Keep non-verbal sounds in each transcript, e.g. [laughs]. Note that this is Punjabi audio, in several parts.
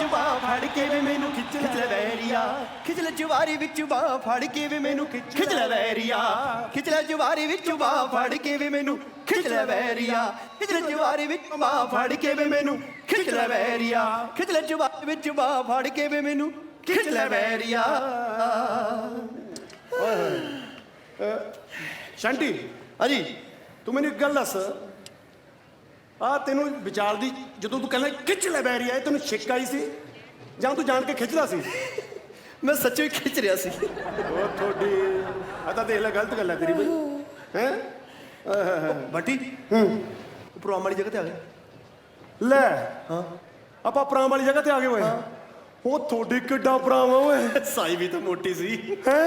ਵਿੱਚ ਬਾਹ ਫੜ ਕੇ ਵੇ ਮੈਨੂੰ ਖਿੱਚ ਲੈ ਵੈਰੀਆ। ਖਿੱਚ ਲੈ ਜਵਾਰੀ ਵਿੱਚ ਬਾਹ ਫੜ ਕੇ ਵੇ ਮੈਨੂੰ ਖਿੱਚ ਲੈ ਵੈਰੀਆ। ਖਿੱਚ ਲੈ ਜਵਾਰੀ ਵਿੱਚ ਬਾਹ ਫੜ ਕੇ ਵੇ ਮੈਨੂੰ ਖਿੱਚ ਲੈ ਵੈਰੀਆ। ਖਿੱਚ ਲੈ ਜਵਾਰੀ ਵਿੱਚ ਬਾਹ ਫੜ ਕੇ ਵੇ ਮੈਨੂੰ ਖਿੱਚ ਲੈ ਵੈਰੀਆ। ਖਿੱਚ ਲੈ ਜਵਾਰੀ ਵਿੱਚ ਬਾਹ ਫੜ ਕੇ ਵੇ ਮੈਨੂੰ ਖਿੱਚ ਲੈ ਵੈਰੀਆ। ਸ਼ੰਟੀ ਹਾਂਜੀ। ਤੂੰ ਮੈਨੂੰ ਇੱਕ ਗੱਲ ਦੱਸ। ਆ ਤੈਨੂੰ ਵਿਚਾਰ ਦੀ ਜਦੋਂ ਤੂੰ ਕਹਿੰਦਾ ਖਿੱਚ ਲੈ ਬੈਰੀ ਆਏ ਤੈਨੂੰ ਛਿੱਕ ਆਈ ਸੀ। ਜਾਂ ਤੂੰ ਜਾਣ ਕੇ ਖਿੱਚਦਾ ਸੀ? ਮੈਂ ਸੱਚੀ ਖਿੱਚ ਰਿਹਾ ਸੀ। ਉਹ ਤੁਹਾਡੀ ਆ ਤਾਂ ਦੇਖ ਲੈ ਗਲਤ ਗੱਲ ਹੈ ਤੇਰੀ ਬਈ। ਹੈ? ਬੰਟੀ? ਹੂੰ। ਪ੍ਰੋਗਰਾਮ ਵਾਲੀ ਜਗ੍ਹਾ ਤੇ ਆ ਗਿਆ ਲੈ। ਹਾਂ। ਆਪਾਂ ਪ੍ਰਾਮ ਵਾਲੀ ਜਗ੍ਹਾ ਤੇ ਆ ਗਏ ਓਏ। ਉਹ ਤੁਹਾਡੀ ਕਿੱਡਾ ਪ੍ਰਾਮ ਓਏ। ਸਾਈ ਵੀ ਤਾਂ ਮੋਟੀ ਸੀ। ਹੈ?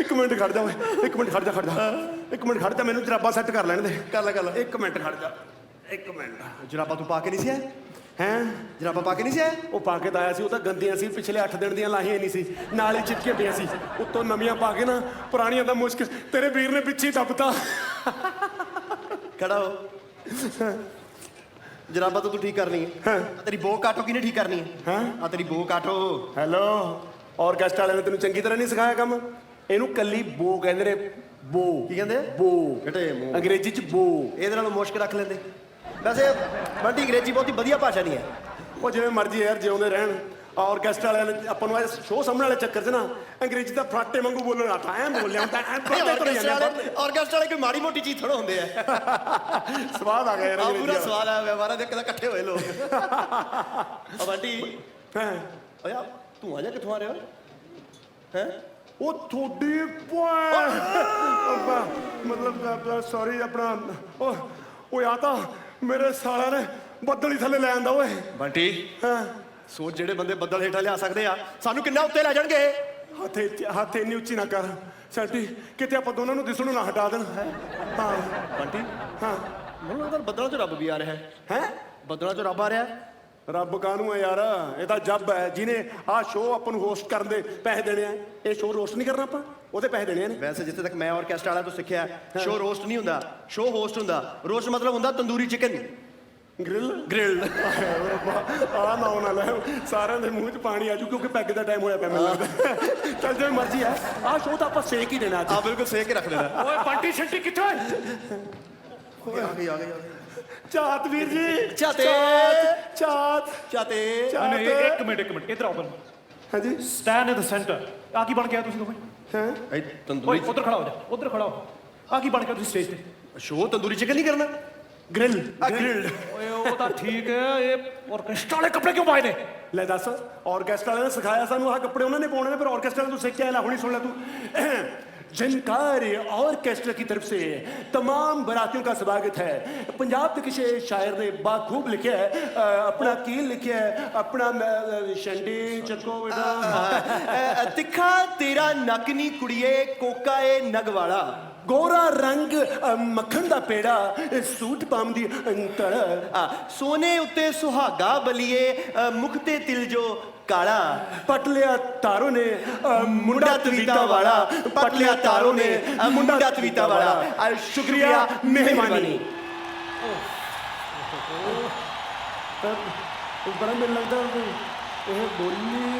ਇੱਕ ਮਿੰਟ ਖੜ ਜਾ ਓਏ ਇੱਕ ਮਿੰਟ ਖੜ ਜਾ ਖੜ ਜਾ। ਇੱਕ ਮਿੰਟ ਖੜ ਜਾ ਮੈਨੂੰ ਜਰਾਬਾਂ ਸੈੱਟ ਕਰ ਲੈਣ ਦੇ। ਕਰ ਲੈ ਕਰ ਲੈ। ਇੱਕ ਮਿੰਟ ਖੜ ਜਾ। ਇੱਕ ਮਿੰਟ। ਜਰਾਬਾਂ ਤੂੰ ਪਾ ਕੇ ਨਹੀਂ ਸੀ ਆਇਆ? ਹੈ? ਜਰਾਬਾਂ ਪਾ ਕੇ ਨਹੀਂ ਸੀ ਆਇਆ? ਉਹ ਪਾ ਕੇ ਤਾਂ ਆਇਆ ਸੀ ਉਹ ਤਾਂ ਗੰਦੀਆਂ ਸੀ ਪਿਛਲੇ 8 ਦਿਨ ਦੀਆਂ ਲਾਹੀਆਂ ਨਹੀਂ ਸੀ। ਨਾਲ ਹੀ ਚਿਪਕੇ ਪਈਆਂ ਸੀ। ਉੱਤੋਂ ਨਵੀਆਂ ਪਾ ਕੇ ਨਾ ਪੁਰਾਣੀਆਂ ਦਾ ਮੁਸ਼ਕ ਤੇਰੇ ਵੀਰ ਨੇ ਪਿੱਛੇ ਹੀ ਦੱਬਤਾ। ਖੜਾ ਹੋ। ਜਰਾਬਾਂ ਤਾਂ ਤੂੰ ਠੀਕ ਕਰਨੀ ਹੈ। ਆ ਤੇਰੀ ਬੋ ਕਾਟੋ ਕਿਨੇ ਠੀਕ ਕਰਨੀ ਹੈ? ਹੈਂ? ਆ ਤੇਰੀ ਬੋ ਕਾਟੋ। ਹੈਲੋ। ਔਰਕੈਸਟ ਵਾਲਿਆਂ ਨੇ ਤੈਨੂੰ ਚੰਗੀ ਤਰ੍ਹਾਂ ਨਹੀਂ ਸਿਖਾਇਆ ਕੰਮ? ਇਹਨੂੰ ਕੱਲੀ ਬੋ ਕਹਿੰਦੇ ਨੇ ਬੋ। ਕੀ ਕਹਿੰਦੇ ਆ? ਬੋ। ਘਟੇ ਮੂੰਹ। ਅੰਗਰੇਜ਼ੀ ਚ ਬੋ। ਇਹਦੇ ਨਾਲੋਂ ਮੁਸ਼ਕ ਰੱਖ ਲੈਂਦੇ। ਵੈਸੇ ਬੰਟੀ ਅੰਗਰੇਜ਼ੀ ਬਹੁਤੀ ਵਧੀਆ ਭਾਸ਼ਾ ਨਹੀਂ ਹੈ। ਉਹ ਜਿਵੇਂ ਮਰਜ਼ੀ ਯਾਰ ਜਿਉਂਦੇ ਰਹਿਣ ਔਰਕੈਸਟ ਵਾਲਿਆਂ ਨੇ ਆਪਾਂ ਨੂੰ ਸ਼ੋਅ ਸਾਹਮਣੇ ਵਾਲੇ ਚੱਕਰ 'ਚ ਨਾ ਅੰਗਰੇਜ਼ੀ ਦਾ ਫਰਾਟੇ ਵਾਂਗੂ ਬੋਲਣ ਆਤਾ ਐ ਬੋਲਿਆ ਹੁੰਦਾ ਐ ਪੜਦੇ ਤੁਰ ਆਰਕੈਸਟਰਾ ਜਾਂਦੇ ਆਰਕੈਸਟਰਾ ਵਾਲੇ ਕੋਈ ਮਾੜੀ ਮੋਟੀ ਚੀਜ਼ ਥੋੜਾ ਹੁੰਦੇ ਆ। [laughs] ਸਵਾਦ ਆ ਗਿਆ ਯਾਰ ਆ ਅੰਗਰੇਜ਼ੀ ਪੂਰਾ। ਸਵਾਲ ਆ ਗਿਆ ਮਾਰਾ ਦੇ ਇਕੱਠੇ ਹੋਏ ਲੋਕ। [laughs] ਆ ਬੰਟੀ ਹੈਂ। ਓਏ ਆ ਤੂੰ ਆ ਜਾ ਕਿੱਥੋਂ ਆ ਰਿਹਾ? ਹੈ? ਉਹ ਤੁਹਾਡੀ ਪੁਆਇੰਟ ਮਤਲਬ ਸੌਰੀ ਆਪਣਾ ਉਹ ਉਹ ਆ ਤਾਂ ਮੇਰੇ ਸਾਲਿਆਂ ਨੇ ਬੱਦਲ ਹੀ ਥੱਲੇ ਲੈ ਆਂਦਾ ਓਏ। ਬੰਟੀ ਹਾਂ। ਸੋਚ ਜਿਹੜੇ ਬੰਦੇ ਬੱਦਲ ਹੇਠਾਂ ਲਿਆ ਸਕਦੇ ਆ ਸਾਨੂੰ ਕਿੰਨਾ ਉੱਤੇ ਲੈ ਜਾਣਗੇ? ਹੱਥੇ ਹੱਥ ਇੰਨੀ ਉੱਚੀ ਨਾ ਕਰ। ਸੈਂਟੀ ਕਿਤੇ ਆਪਾਂ ਦੋਨਾਂ ਨੂੰ ਦਿਸਣੋਂ ਨਾ ਹਟਾ ਦੇਣ। ਹਾਂ? ਬੰਟੀ ਹਾਂ। ਮੈਨੂੰ ਲੱਗਦਾ ਬੱਦਲਾਂ 'ਚ ਰੱਬ ਵੀ ਆ ਰਿਹਾ ਹੈ। ਹੈ? ਬੱਦਲਾਂ 'ਚ ਰੱਬ ਆ ਰਿਹਾ ਹੈ? ਰੱਬ ਕਾਹਨੂੰ ਹੈ ਯਾਰ? ਇਹ ਤਾਂ ਜੱਬ ਹੈ। ਜਿਹਨੇ ਆਹ ਸ਼ੋਅ ਆਪਾਂ ਨੂੰ ਹੋਸਟ ਕਰਨ ਦੇ ਪੈਸੇ ਦੇਣੇ ਆ ਇਹ ਸ਼ੋਅ ਰੋਸਟ ਨਹੀਂ ਕਰਨਾ ਆਪਾਂ? ਉਹਦੇ ਪੈਸੇ ਦੇਣੇ ਨੇ। ਵੈਸੇ ਜਿੱਥੇ ਤੱਕ ਮੈਂ ਆਰਕੈਸਟਰਾ ਵਾਲਿਆਂ ਤੋਂ ਸਿੱਖਿਆ ਸ਼ੋਅ ਰੋਸਟ ਨਹੀਂ ਹੁੰਦਾ ਸ਼ੋਅ ਹੋਸਟ ਹੁੰਦਾ। ਰੋਸਟ ਮਤਲਬ ਹੁੰਦਾ ਤੰਦੂਰੀ ਚਿਕਨ ਗ੍ਰਿਲ ਗ੍ਰਿਲਡ ਆ ਨਾ ਨਾ ਲੈ ਸਾਰਿਆਂ ਦੇ ਮੂੰਹ 'ਚ ਪਾਣੀ ਆਜੂ ਕਿਉਂਕਿ ਪੈਗ ਦਾ ਟਾਈਮ ਹੋਇਆ ਪਿਆ ਮੈਨੂੰ ਲੱਗਦਾ। ਚੱਲ ਜਿਵੇਂ ਮਰਜ਼ੀ ਹੈ ਆਹ ਸ਼ੋਅ ਤਾਂ ਆਪਾਂ ਸੇਕ ਹੀ ਦੇਣਾ ਅੱਜ। ਆ ਬਿਲਕੁਲ ਸੇਕ ਕੇ ਰੱਖ ਦੇਣਾ ਓਏ ਬੰਟੀ ਸ਼ੰਟੀ ਕਿੱਥੇ ਓਏ ਆ ਗਈ ਆ ਗਈ ਚਾਤ ਵੀਰ ਜੀ। ਚਾਤੇ। ਚਾਤ। ਚਾਤ। ਨਹੀਂ ਇੱਕ ਮਿੰਟ ਇੱਕ ਮਿੰਟ। ਇਧਰ ਆਓ ਹਾਂਜੀ। ਸਟੈਂਡ ਇਨ ਦ ਸੈਂਟਰ ਆ ਕੀ ਬਣ ਗਿਆ ਤੁਸੀਂ ਦੋਵੇਂ? ਹੈ? ਇਹ ਓਏ ਤੰਦੂਰੀ ਉਧਰ ਖੜਾ ਹੋ ਜਾ ਉਧਰ ਖੜਾ ਹੋ। ਆ ਕੀ ਬਣ ਗਿਆ ਤੁਸੀਂ ਸਟੇਜ ਤੇ? ਸ਼ੋਅ ਤੰਦੂਰੀ ਚਿਕਨ ਨਹੀਂ ਕਰਨਾ? ਗ੍ਰਿਲ ਆ ਗ੍ਰਿਲਡ ਓਏ ਉਹ ਤਾਂ ਠੀਕ ਹੈ ਇਹ ਆਰਕੈਸਟਰਾ ਵਾਲੇ ਕੱਪੜੇ ਕਿਉਂ ਪਾਏ ਨੇ? ਲੈ ਦੱਸ ਆਰਕੈਸਟਰਾ ਵਾਲਿਆਂ ਨੇ ਸਿਖਾਇਆ ਸਾਨੂੰ ਆਹ ਕੱਪੜੇ ਉਹਨਾਂ ਨੇ ਪਾਉਣੇ ਨੇ ਪਰ ਆਰਕੈਸਟਰਾ ਨੂੰ ਸਿੱਖ ਕੇ ਆਇਆ ਲੈ ਹੁਣੀ ਸੁਣ ਲੈ ਤੂੰ। जनकार ऑर्केस्ट्रा की तरफ से तमाम बरातियों का स्वागत है पंजाब के किसी शायर ने बाखूब लिखा है अ, अपना कील लिखा है अपना अ, शंडी चको बेटा ਤਿੱਖਾ ਤੇਰਾ ਨੱਕ ਨਹੀਂ ਕੁੜੀਏ ਕੋਕਾ ਏ ਨਗ ਵਾਲਾ ਗੋਰਾ ਰੰਗ ਅ, ਮੱਖਣ ਦਾ ਪੇੜਾ ਅ, ਸੂਟ ਪਾਮ ਦੀ ਅੰਤਰ। ਆ ਸੋਨੇ ਉੱਤੇ ਸੁਹਾਗਾ ਬਲੀਏ ਅ, ਮੁਖ ਤੇ ਤਿਲ ਜੋ ਕਾਲਾ। ਪਟਲਿਆ ਤਾਰੋ ਨੇ ਅ, ਮੁੰਡਾ ਤਵੀਤਾ ਵਾਲਾ। ਪਟਲਿਆ ਤਾਰੋ ਨੇ ਅ, ਮੁੰਡਾ ਤਵੀਤਾ ਵਾਲਾ। ਅ, ਸ਼ੁਕਰੀਆ ਮਿਹਰਬਾਨੀ। ਬੜਾ ਮੈਨੂੰ ਲੱਗਦਾ ਇਹ ਬੋਲੀ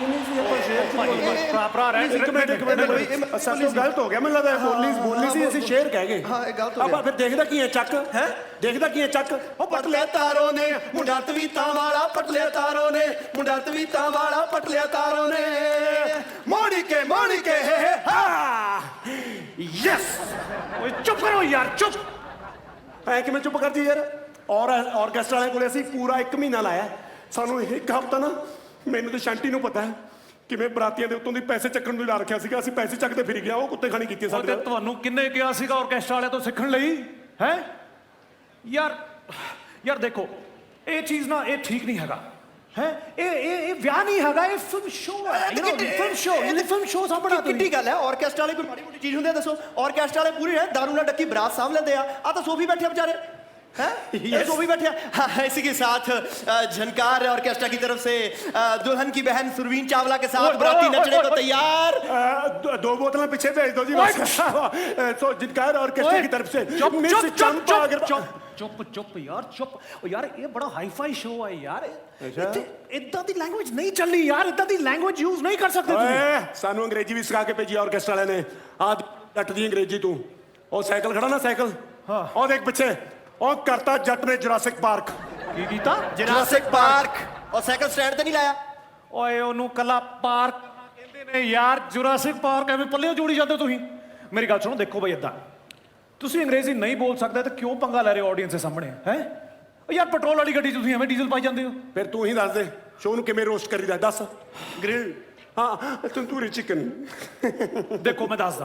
ਨਹੀਂ ਸੀ ਆਪਾਂ ਸ਼ੇਰ ਚ ਬੋਲੀ ਭਰਾ ਭਰਾ ਰਹਿ ਇੱਕ ਮਿੰਟ ਇੱਕ ਮਿੰਟ ਅਸਾਂ ਤੋਂ ਗਲਤ ਹੋ ਗਿਆ ਮੈਨੂੰ ਲੱਗਦਾ ਇਹ ਬੋਲੀ ਬੋਲੀ ਸੀ ਅਸੀਂ ਸ਼ੇਰ ਕਹਿ ਗਏ। ਹਾਂ, ਇਹ ਗਲਤ ਹੋ ਆਪਾਂ ਫਿਰ ਦੇਖਦਾ ਕੀ ਹੈ ਚੱਕ ਹੈ? ਦੇਖਦਾ ਕੀ ਹੈ ਚੱਕ? ਉਹ ਪਟਲੇ ਤਾਰੋ ਨੇ ਮੁੰਡਾ ਤਵੀਤਾ ਵਾਲਾ ਪਟਲੇ ਤਾਰੋ ਨੇ ਮੁੰਡਾ ਤਵੀਤਾ ਵਾਲਾ ਪਟਲੇ ਤਾਰੋ ਨੇ। ਮੋੜੀ ਕੇ ਮੋੜੀ ਕੇ ਹੇ ਹੇ ਹਾਂ। ਯੈਸ ਓਏ ਚੁੱਪ ਕਰੋ ਯਾਰ ਚੁੱਪ। ਐ ਕਿਵੇਂ ਚੁੱਪ ਕਰਦੀ ਯਾਰ? ਔਰ ਆਰਕੈਸਟਰਾ ਵਾਲੇ ਕੋਲੇ ਅਸੀਂ ਪੂਰਾ 1 ਮਹੀਨਾ ਲਾਇਆ। ਸਾਨੂੰ ਇੱਕ ਹਫਤਾ ਨਾ ਮੈਨੂੰ ਤੇ ਸ਼ਾਂਟੀ ਨੂੰ ਪਤਾ ਹੈ ਕਿਵੇਂ ਬਰਾਤੀਆਂ ਦੇ ਉੱਤੋਂ ਦੀ ਪੈਸੇ ਚੱਕਣ ਨੂੰ ਲਾ ਰੱਖਿਆ ਸੀਗਾ। ਅਸੀਂ ਪੈਸੇ ਚੱਕਦੇ ਫਿਰ ਗਿਆ ਉਹ ਕੁੱਤੇ ਖਾਣੀ ਕੀਤੀ ਸਾਡੇ ਤੇ ਨਾਲ। ਤੁਹਾਨੂੰ ਕਿੰਨੇ ਕਿਹਾ ਸੀਗਾ ਆਰਕੈਸਟਰਾ ਵਾਲਿਆਂ ਤੋਂ ਸਿੱਖਣ ਲਈ? ਹੈ? ਯਾਰ ਯਾਰ ਦੇਖੋ ਇਹ ਚੀਜ਼ ਨਾ ਇਹ ਠੀਕ ਨਹੀਂ ਹੈਗਾ। ਹੈ? ਇਹ ਇਹ ਇਹ ਵਿਆਹ ਨਹੀਂ ਹੈਗਾ ਇਹ ਫਿਲਮ ਸ਼ੋਅ ਹੈ। ਯੂ نو ਫਿਲਮ ਸ਼ੋਅ ਇਹ ਫਿਲਮ ਸ਼ੋਅ ਸਾਹਮਣਾ ਕਿੱਡੀ ਗੱਲ ਹੈ ਆਰਕੈਸਟਰਾ ਵਾਲੇ ਕੋਈ ਮਾੜੀ ਮੋਟੀ ਚੀਜ਼ ਹੁੰਦੀ ਹੈ ਦੱਸੋ। ਆਰਕੈਸਟਰਾ ਵਾਲੇ ਪੂਰੀ ਹੈ ਦਾਰੂ ਨਾਲ ਡੱਕੀ ਬਰਾਤ ਸਾਂਭ ਲੈਂਦੇ ਆ। ਆ ਤਾਂ ਸੋਫੀ ਬੈਠੇ ਆ ਵਿਚਾਰੇ। है ये सो भी बैठे हैं। हाँ, इसी के साथ अ, झनकार ऑर्केस्ट्रा की तरफ से अ, दुल्हन की बहन सुरवीन चावला के साथ ओए, बराती ओए, नचने ओए, को ओए। तैयार अ, दो- दो बोतलें पीछे भेज दो जी [laughs] बस अ, तो जिनकार ऑर्केस्ट्रा ओए, की तरफ से चुप, मिस चुप, चुप, चंपा चुप, अगर चुप। ਚੁੱਪ ਚੁੱਪ ਯਾਰ ਚੁੱਪ ਉਹ ਯਾਰ ਇਹ ਬੜਾ ਹਾਈਫਾਈ ਸ਼ੋਅ ਹੈ ਯਾਰ ਅੱਛਾ। ਇੱਥੇ ਇਦਾਂ ਦੀ ਲੈਂਗੁਏਜ ਨਹੀਂ ਚੱਲਣੀ ਯਾਰ ਇਦਾਂ ਦੀ ਲੈਂਗੁਏਜ ਯੂਜ਼ ਨਹੀਂ ਕਰ ਸਕਦੇ ਤੁਸੀਂ ਓਏ ਸਾਨੂੰ ਅੰਗਰੇਜ਼ੀ ਵੀ ਸਿਖਾ ਕੇ ਭੇਜੀ ਆਰਕੈਸਟਰਾ ਵਾਲਿਆਂ ਨੇ ਆ ਜੱਟ ਦੀ ਅੰਗਰੇਜ਼ੀ ਤੂੰ ਉਹ ਸਾਈਕਲ ਖੜਾ ਨਾ ਸਾਈਕਲ ਹਾਂ। ਉਹ ਦੇਖ ਪਿੱਛੇ ਉਹ ਕਰਤਾ ਜੱਟ ਨੇ ਜੁਰਾਸਿਕ ਪਾਰਕ। ਕੀ ਕੀਤਾ? Jurassic Park. ਉਹ ਸਾਈਕਲ ਸਟੈਂਡ ਤੇ ਨਹੀਂ ਲਾਇਆ। ਓਏ ਉਹਨੂੰ ਕੱਲਾ ਪਾਰਕ ਕਹਿੰਦੇ ਨੇ ਯਾਰ ਜੁਰਾਸਿਕ ਪਾਰਕ ਐਵੇਂ ਪੱਲਿਓ ਜੋੜੀ ਜਾਂਦੇ ਹੋ ਤੁਸੀਂ? ਮੇਰੀ ਗੱਲ ਸੁਣੋ ਦੇਖੋ ਬਈ ਏਦਾਂ। ਤੁਸੀਂ ਅੰਗਰੇਜ਼ੀ ਨਹੀਂ ਬੋਲ ਸਕਦੇ ਤਾਂ ਕਿਉਂ ਪੰਗਾ ਲੈ ਰਹੇ ਹੋ ਆਡੀਅנס ਦੇ ਸਾਹਮਣੇ ਹੈ? ਓ ਯਾਰ ਪੈਟਰੋਲ ਵਾਲੀ ਗੱਡੀ 'ਚ ਤੁਸੀਂ ਐਵੇਂ ਡੀਜ਼ਲ ਪਾਈ ਜਾਂਦੇ ਹੋ। ਫਿਰ ਤੂੰ ਹੀ ਦੱਸ ਦੇ ਸ਼ੋਅ ਨੂੰ ਕਿਵੇਂ ਰੋਸਟ ਕਰੀਦਾ ਦੱਸ। ਗ੍ਰਿਲ ਹਾਂ ਤੰਦੂਰੀ ਚਿਕਨ ਦੇਖੋ ਮੈਂ ਦੱਸਦਾ।